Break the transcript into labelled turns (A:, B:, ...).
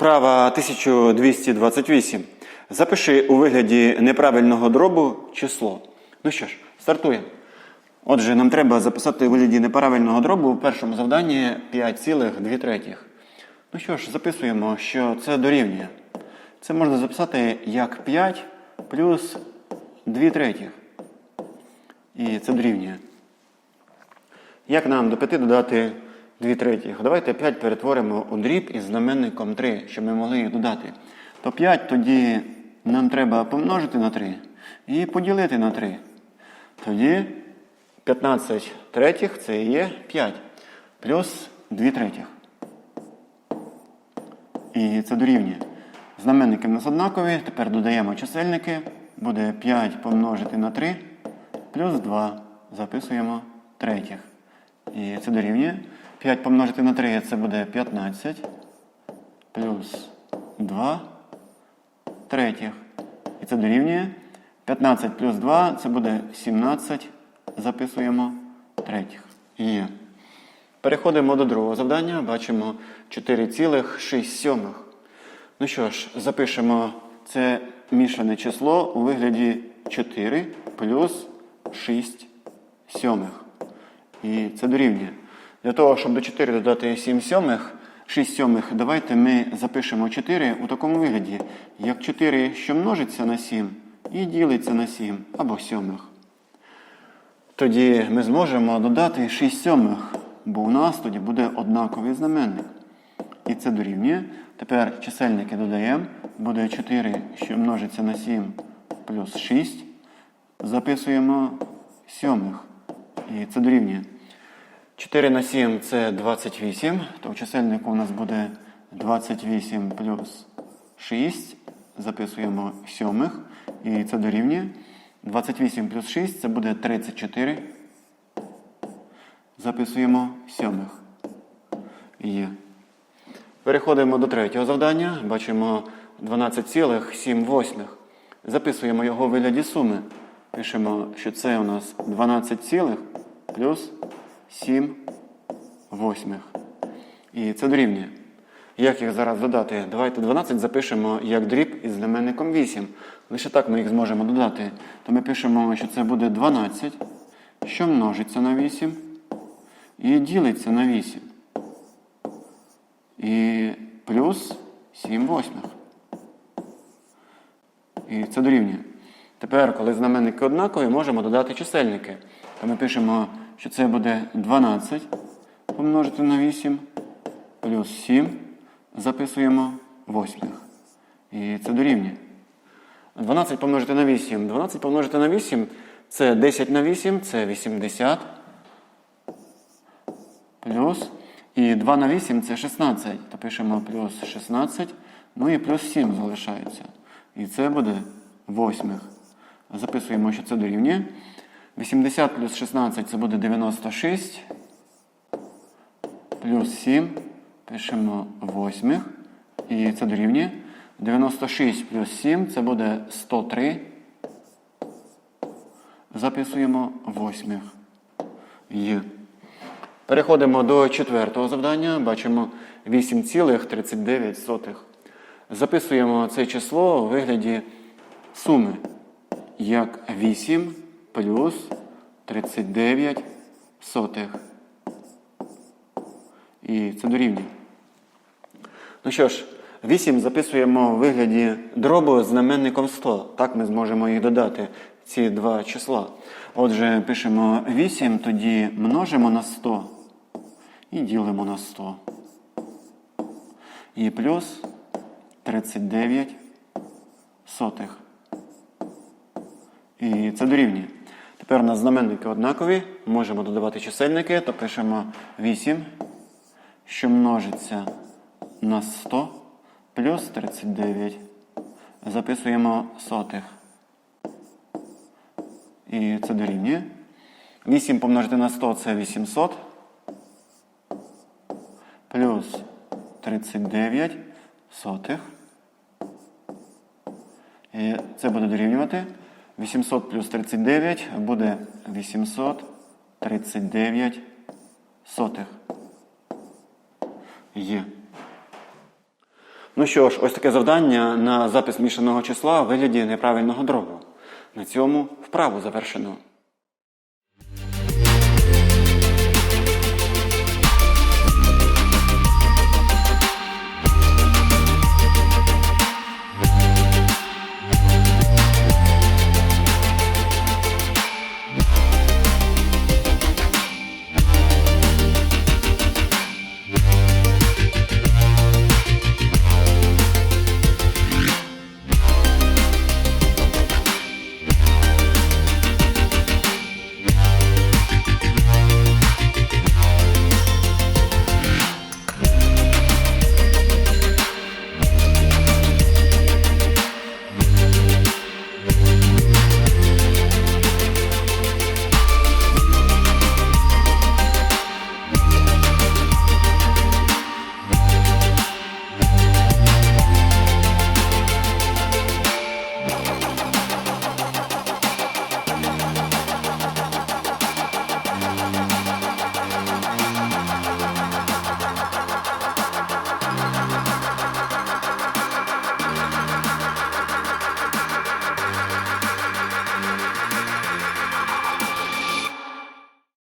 A: Вправа 1228. Запиши у вигляді неправильного дробу число. Ну що ж, стартуємо. Отже, нам треба записати у вигляді неправильного дробу в першому завданні 5,2 третіх. Ну що ж, записуємо, що це дорівнює. Це можна записати як 5 плюс 2 третіх. І це дорівнює. Як нам до 5 додати 2 третіх? Давайте 5 перетворимо у дріб із знаменником 3, щоб ми могли їх додати. То 5 тоді нам треба помножити на 3 і поділити на 3. Тоді 15 третіх це і є 5. Плюс 2 третіх. І це дорівнює. Знаменники в нас однакові. Тепер додаємо чисельники. Буде 5 помножити на 3 плюс 2. Записуємо третіх. І це дорівнює. 5 помножити на 3 це буде 15. Плюс 2 третіх. І це дорівнює. 15 плюс 2 це буде 17. Записуємо третіх. Є. Переходимо до другого завдання. Бачимо 4,6. Ну що ж, запишемо це мішане число у вигляді 4 плюс 6 сьомих. І це дорівнює. Для того, щоб до 4 додати 7 сьомих, 6 сьомих, давайте ми запишемо 4 у такому вигляді, як 4, що множиться на 7 і ділиться на 7 або сьомих. Тоді ми зможемо додати 6 сьомих, бо у нас тоді буде однаковий знаменник. І це дорівнює. Тепер чисельники додаємо. Буде 4, що множиться на 7 плюс 6. Записуємо сьомих. І це дорівнює. 4 на 7 це 28. То в чисельнику у нас буде 28 плюс 6. Записуємо сьомих. І це дорівнює. 28 плюс 6 це буде 34. Записуємо сьомих. Є. Переходимо до третього завдання. Бачимо 12,7. Записуємо його в вигляді суми. Пишемо, що це у нас 12 цілих плюс 7 восьмих. І це дорівнює. Як їх зараз додати? Давайте 12 запишемо як дріб із знаменником 8. Лише так ми їх зможемо додати. То ми пишемо, що це буде 12, що множиться на 8 і ділиться на 8. І плюс 7 восьмих. І це дорівнює. Тепер, коли знаменники однакові, можемо додати чисельники. То ми пишемо, що це буде 12 помножити на 8 плюс 7. Записуємо восьмих. І це дорівнює. 12 помножити на 8. 12 помножити на 8 це 10 на 8, це 80. Плюс. І 2 на 8 це 16. То пишемо плюс 16. Ну і плюс 7 залишається. І це буде восьмих. Записуємо, що це дорівнює. 80 плюс 16 це буде 96. Плюс 7. Пишемо восьмих. І це дорівнює. 96 плюс 7 це буде 103. Записуємо восьмих. Є. Переходимо до четвертого завдання. Бачимо 8,39. Записуємо це число у вигляді суми як 8 плюс 39 сотих. І це дорівнює. Ну що ж, 8 записуємо у вигляді дробу з знаменником 100. Так ми зможемо їх додати, ці два числа. Отже, пишемо 8, тоді множимо на 100 і ділимо на 100. І плюс 39 сотих. І це дорівнює. Тепер у нас знаменники однакові. Можемо додавати чисельники, то пишемо 8, що множиться на 100 плюс 39. Записуємо сотих. І це дорівнює. 8 помножити на 100 це 800. Плюс 39 сотих. І це буде дорівнювати. 800 плюс 39 буде 839 сотих. Є. Ну що ж, ось таке завдання на запис мішаного числа у вигляді неправильного дробу. На цьому вправу завершено.